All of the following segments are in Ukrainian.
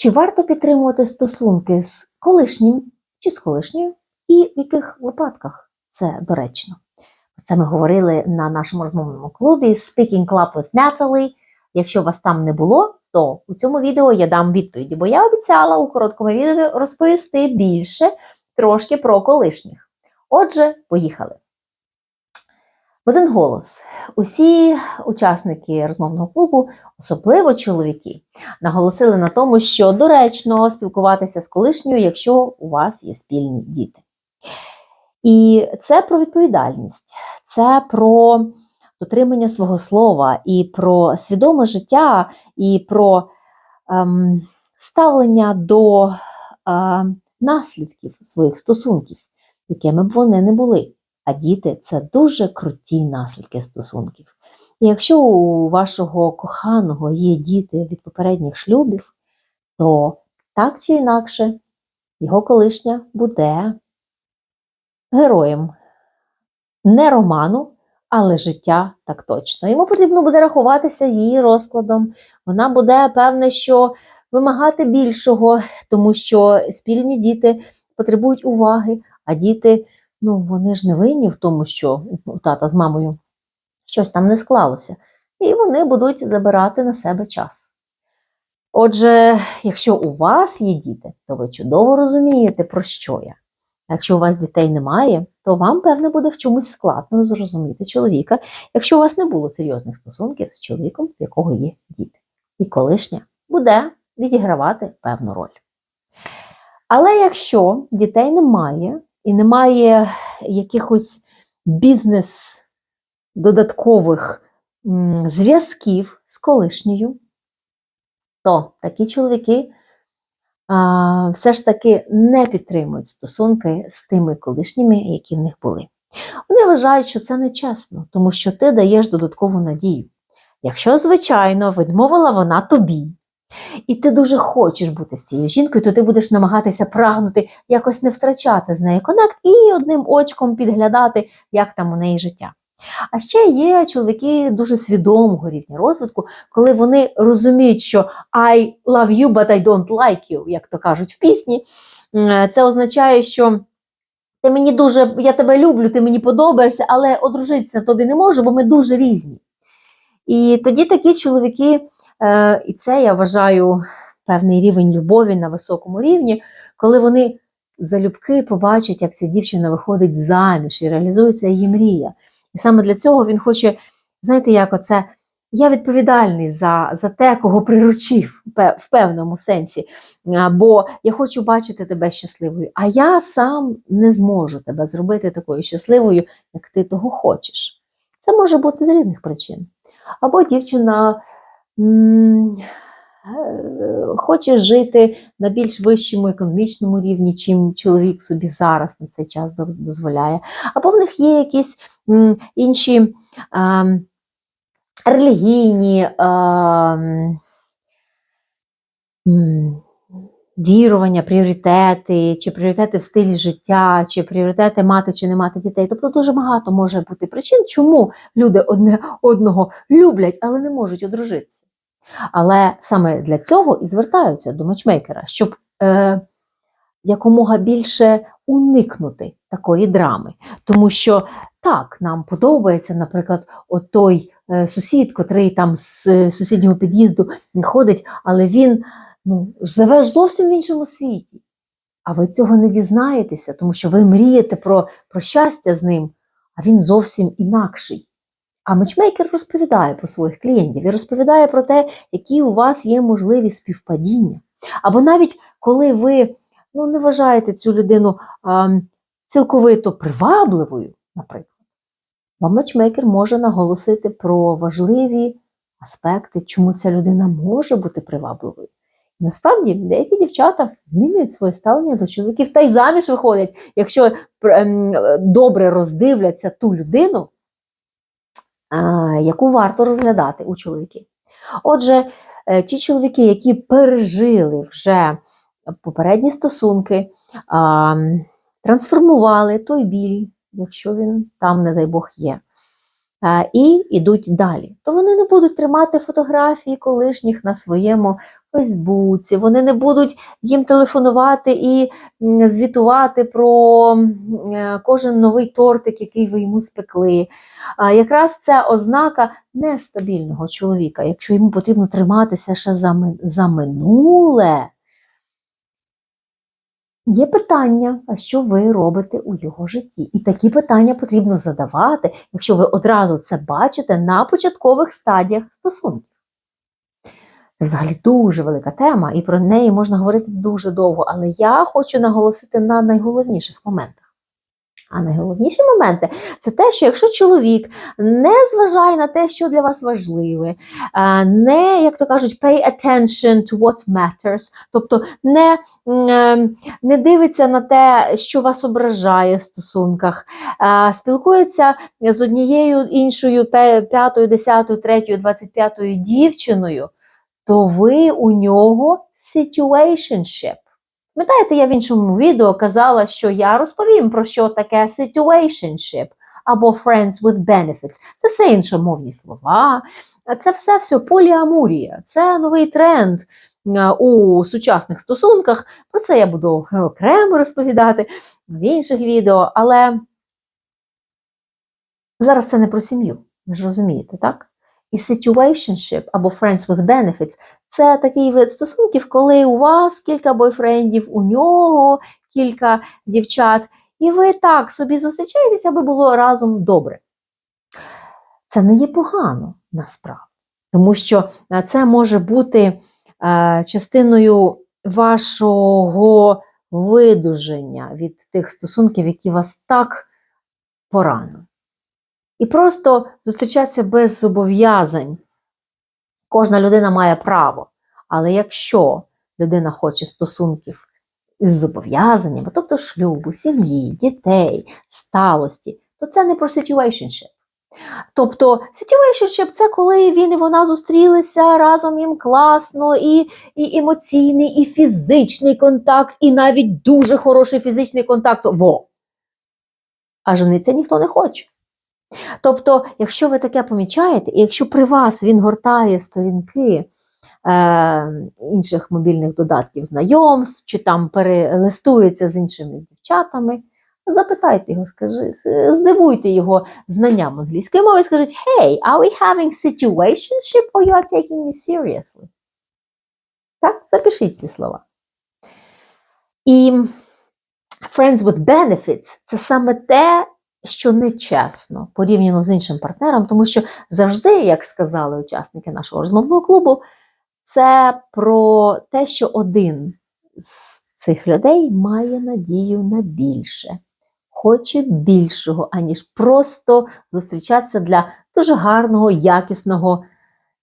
Чи варто підтримувати стосунки з колишнім чи з колишньою, і в яких випадках це доречно? Це ми говорили на нашому розмовному клубі Speaking Club with Natalie. Якщо вас там не було, то у цьому відео я дам відповіді, бо я обіцяла у короткому відео розповісти більше трошки про колишніх. Отже, поїхали. В один голос. Усі учасники розмовного клубу, особливо чоловіки, наголосили на тому, що доречно спілкуватися з колишньою, якщо у вас є спільні діти. І це про відповідальність, це про дотримання свого слова, і про свідоме життя, і про ем, ставлення до е, наслідків своїх стосунків, якими б вони не були. А діти це дуже круті наслідки стосунків. І якщо у вашого коханого є діти від попередніх шлюбів, то так чи інакше його колишня буде героєм не роману, але життя так точно. Йому потрібно буде рахуватися її розкладом. Вона буде певне, що вимагати більшого, тому що спільні діти потребують уваги, а діти, ну вони ж не винні в тому, що у тата з мамою щось там не склалося. І вони будуть забирати на себе час. Отже, якщо у вас є діти, то ви чудово розумієте, про що я. А Якщо у вас дітей немає, то вам, певне, буде в чомусь складно зрозуміти чоловіка, якщо у вас не було серйозних стосунків з чоловіком, в якого є діти. І колишня буде відігравати певну роль. Але якщо дітей немає і немає якихось бізнес додаткових зв'язків з колишньою, то такі чоловіки а, все ж таки не підтримують стосунки з тими колишніми, які в них були. Вони вважають, що це нечесно, тому що ти даєш додаткову надію. Якщо, звичайно, відмовила вона тобі, і ти дуже хочеш бути з цією жінкою, то ти будеш намагатися прагнути якось не втрачати з нею конект і одним очком підглядати, як там у неї життя. А ще є чоловіки дуже свідомого рівня розвитку, коли вони розуміють, що I love you, but I don't like you, як то кажуть в пісні. Це означає, що ти мені дуже, я тебе люблю, ти мені подобаєшся, але одружитися тобі не можу, бо ми дуже різні. І тоді такі чоловіки, і це я вважаю певний рівень любові на високому рівні, коли вони залюбки побачать, як ця дівчина виходить заміж і реалізується її мрія. І саме для цього він хоче, знаєте, як оце. Я відповідальний за, за те, кого приручив в певному сенсі. Бо я хочу бачити тебе щасливою, а я сам не зможу тебе зробити такою щасливою, як ти того хочеш. Це може бути з різних причин. Або дівчина е, хоче жити на більш вищому економічному рівні, чим чоловік собі зараз на цей час дозволяє. Або в них є якісь інші а, релігійні а, вірування, пріоритети, чи пріоритети в стилі життя, чи пріоритети мати чи не мати дітей. Тобто дуже багато може бути причин, чому люди одне одного люблять, але не можуть одружитися. Але саме для цього і звертаються до матчмейкера, щоб е, якомога більше уникнути такої драми. Тому що так, нам подобається, наприклад, от той е, сусід, котрий там з е, сусіднього під'їзду ходить, але він ну, живе ж зовсім в іншому світі. А ви цього не дізнаєтеся, тому що ви мрієте про, про щастя з ним, а він зовсім інакший. А матчмейкер розповідає про своїх клієнтів і розповідає про те, які у вас є можливі співпадіння. Або навіть коли ви ну, не вважаєте цю людину а, цілковито привабливою, наприклад, вам матчмейкер може наголосити про важливі аспекти, чому ця людина може бути привабливою. Насправді, деякі дівчата змінюють своє ставлення до чоловіків та й заміж виходять, якщо ем, добре роздивляться ту людину, яку варто розглядати у чоловіків. Отже, е, ті чоловіки, які пережили вже попередні стосунки, трансформували той біль, якщо він там, не дай Бог, є, і йдуть далі, то вони не будуть тримати фотографії колишніх на своєму Фейсбуці, вони не будуть їм телефонувати і звітувати про е, кожен новий тортик, який ви йому спекли. А якраз це ознака нестабільного чоловіка, якщо йому потрібно триматися ще за, за минуле. Є питання, а що ви робите у його житті? І такі питання потрібно задавати, якщо ви одразу це бачите на початкових стадіях стосунків. Це взагалі дуже велика тема, і про неї можна говорити дуже довго, але я хочу наголосити на найголовніших моментах. А найголовніші моменти це те, що якщо чоловік не зважає на те, що для вас важливе, не, як то кажуть, pay attention to what matters, тобто не, е, не дивиться на те, що вас ображає в стосунках, спілкується з однією іншою п'ятою, десятою, третьою, двадцять п'ятою дівчиною, то ви у нього situationship. Пам'ятаєте, я в іншому відео казала, що я розповім про що таке situationship або friends with benefits. Це все іншомовні слова. Це все все поліамурія. Це новий тренд е, у сучасних стосунках. Про це я буду окремо розповідати в інших відео, але зараз це не про сім'ю. Ви ж розумієте, так? І situationship або friends with benefits це такий вид стосунків, коли у вас кілька бойфрендів, у нього кілька дівчат, і ви так собі зустрічаєтеся, аби було разом добре. Це не є погано насправді, тому що е, це може бути е, частиною вашого видуження від тих стосунків, які вас так поранили. І просто зустрічатися без зобов'язань. Кожна людина має право. Але якщо людина хоче стосунків із зобов'язаннями, тобто шлюбу, сім'ї, дітей, сталості, то це не про situationship. Тобто situationship – це коли він і вона зустрілися разом їм класно, і, і емоційний, і фізичний контакт, і навіть дуже хороший фізичний контакт. Во! А жениться ніхто не хоче. Тобто, якщо ви таке помічаєте, і якщо при вас він гортає сторінки е, інших мобільних додатків знайомств, чи там перелистується з іншими дівчатами, запитайте його, скажи, здивуйте його знанням англійської мови скажіть: Hey, are we having situationship or you are taking me seriously? Так, запишіть ці слова. І friends with benefits це саме те, що нечесно порівняно з іншим партнером, тому що завжди, як сказали учасники нашого розмовного клубу, це про те, що один з цих людей має надію на більше, хоче більшого, аніж просто зустрічатися для дуже гарного, якісного,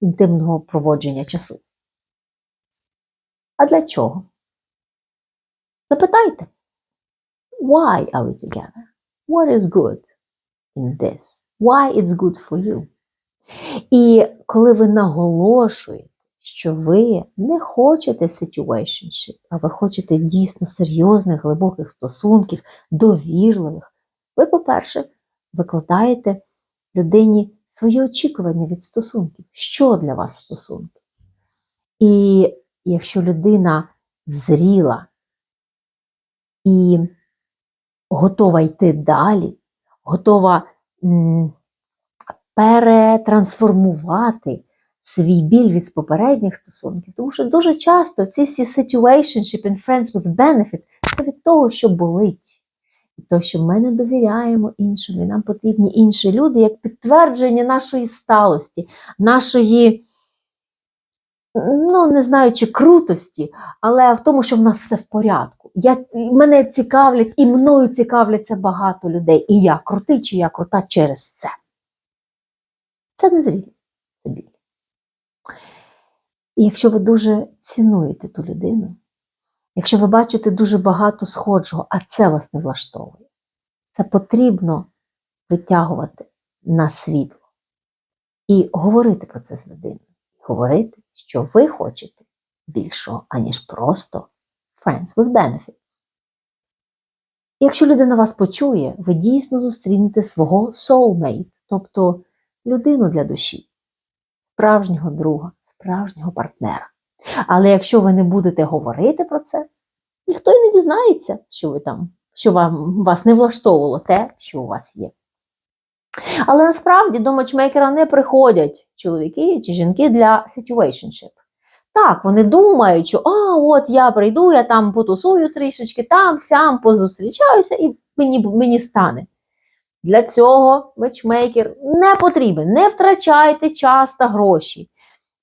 інтимного проводження часу. А для чого? Запитайте. Why are we together? What is good in this? Why it's good for you? І коли ви наголошуєте, що ви не хочете situationship, а ви хочете дійсно серйозних, глибоких стосунків, довірливих, ви, по-перше, викладаєте людині свої очікування від стосунків. Що для вас стосунки? І якщо людина зріла і готова йти далі, готова м, перетрансформувати свій біль від попередніх стосунків. Тому що дуже часто ці всі situationship and friends with benefit це від того, що болить. Від того, що ми не довіряємо іншим, і нам потрібні інші люди як підтвердження нашої сталості, нашої, ну не знаю, чи крутості, але в тому, що в нас все в порядку. Я, мене цікавлять, і мною цікавляться багато людей. І я крутий, чи я крута через це. Це не зрілість, це біль. І якщо ви дуже цінуєте ту людину, якщо ви бачите дуже багато схожого, а це вас не влаштовує, це потрібно витягувати на світло і говорити про це з людиною. Говорити, що ви хочете більшого, аніж просто friends with benefits. Якщо людина вас почує, ви дійсно зустрінете свого soulmate, тобто людину для душі, справжнього друга, справжнього партнера. Але якщо ви не будете говорити про це, ніхто й не дізнається, що ви там, що вам вас не влаштовувало те, що у вас є. Але насправді до матчмейкера не приходять чоловіки чи жінки для situationship. Так, вони думають, що а, от я прийду, я там потусую трішечки, там, сям, позустрічаюся і мені, мені стане. Для цього матчмейкер не потрібен. Не втрачайте час та гроші.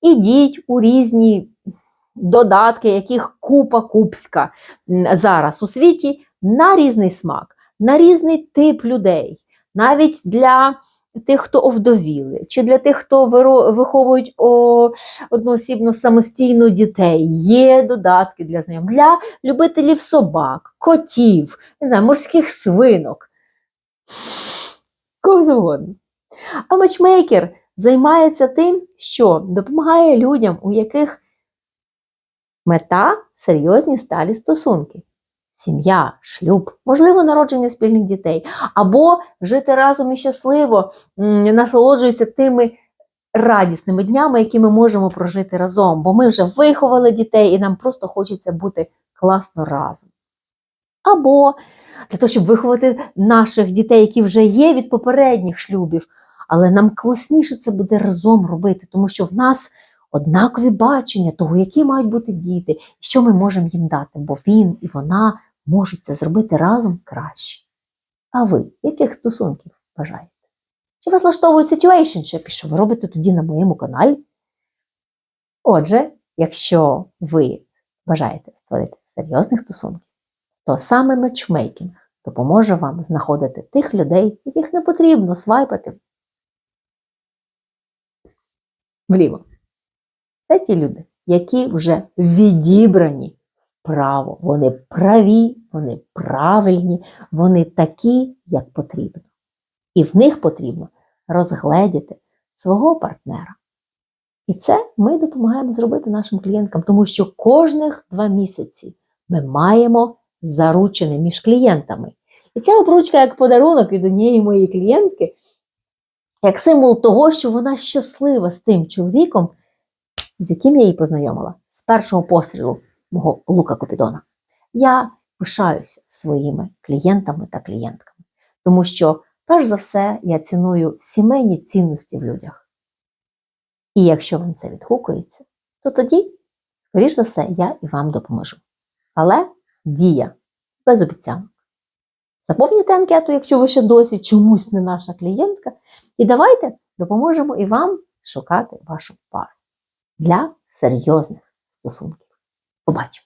Ідіть у різні додатки, яких купа купська зараз у світі, на різний смак, на різний тип людей. Навіть для тих, хто овдовіли, чи для тих, хто виховують одноосібно самостійно дітей. Є додатки для знайомих, для любителів собак, котів, не знаю, морських свинок. Кого завгодно. А матчмейкер займається тим, що допомагає людям, у яких мета серйозні сталі стосунки. Сім'я, шлюб, можливо, народження спільних дітей, або жити разом і щасливо, насолоджуються тими радісними днями, які ми можемо прожити разом, бо ми вже виховали дітей і нам просто хочеться бути класно разом. Або для того, щоб виховати наших дітей, які вже є від попередніх шлюбів, але нам класніше це буде разом робити, тому що в нас однакові бачення того, які мають бути діти, і що ми можемо їм дати, бо він і вона можуть це зробити разом краще. А ви яких стосунків бажаєте? Чи вас влаштовує situationship, і що ви робите тоді на моєму каналі? Отже, якщо ви бажаєте створити серйозних стосунків, то саме матчмейкінг допоможе вам знаходити тих людей, яких не потрібно свайпати вліво. Це ті люди, які вже відібрані вправо. Вони праві, вони правильні, вони такі, як потрібно. І в них потрібно розгледіти свого партнера. І це ми допомагаємо зробити нашим клієнткам, тому що кожних два місяці ми маємо заручини між клієнтами. І ця обручка як подарунок від однієї моєї клієнтки, як символ того, що вона щаслива з тим чоловіком, з яким я її познайомила з першого пострілу мого Лука Копідона. Я пишаюся своїми клієнтами та клієнтками, тому що, перш за все, я ціную сімейні цінності в людях. І якщо вам це відгукується, то тоді, скоріш за все, я і вам допоможу. Але дія без обіцянок. Заповнюйте анкету, якщо ви ще досі чомусь не наша клієнтка, і давайте допоможемо і вам шукати вашу пару для серйозних стосунків. Побачимо!